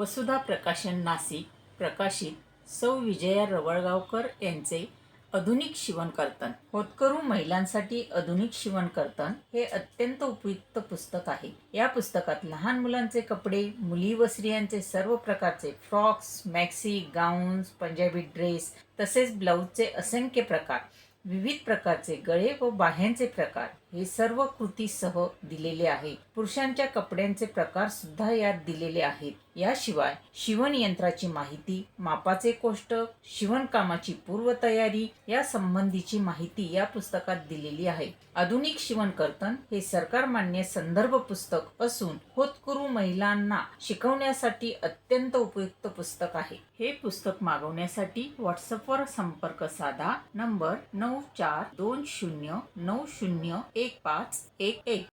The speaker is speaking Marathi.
वसुधा प्रकाशन नाशिक प्रकाशित सौ विजया रवळगावकर यांचे आधुनिक शिवणकर्तन. होतकरू महिलांसाठी आधुनिक शिवणकर्तन हे अत्यंत उपयुक्त पुस्तक आहे. या पुस्तकात लहान मुलांचे कपडे मुली व स्त्रियांचे सर्व प्रकारचे frocks maxi gowns Punjabi dress तसेच ब्लाऊजचे असंख्य प्रकार विविध प्रकारचे गळे व बाह्यांचे प्रकार हे सर्व कृतीसह दिलेले आहे. पुरुषांच्या कपड्यांचे प्रकार सुद्धा यात दिलेले आहेत. याशिवाय शिवण यंत्राची माहिती मापाचे कोष्टक शिवणकामाची पूर्वतयारी या संबंधीची माहिती या पुस्तकात दिलेली आहे. आधुनिक शिवणकर्तन हे सरकार मान्य संदर्भ पुस्तक असून होतकरू महिलांना शिकवण्यासाठी अत्यंत उपयुक्त पुस्तक आहे. हे पुस्तक मागवण्यासाठी व्हॉट्सअपवर संपर्क साधा. नंबर नऊ चार दोन शून्य नऊ शून्य एक पाच एक एक.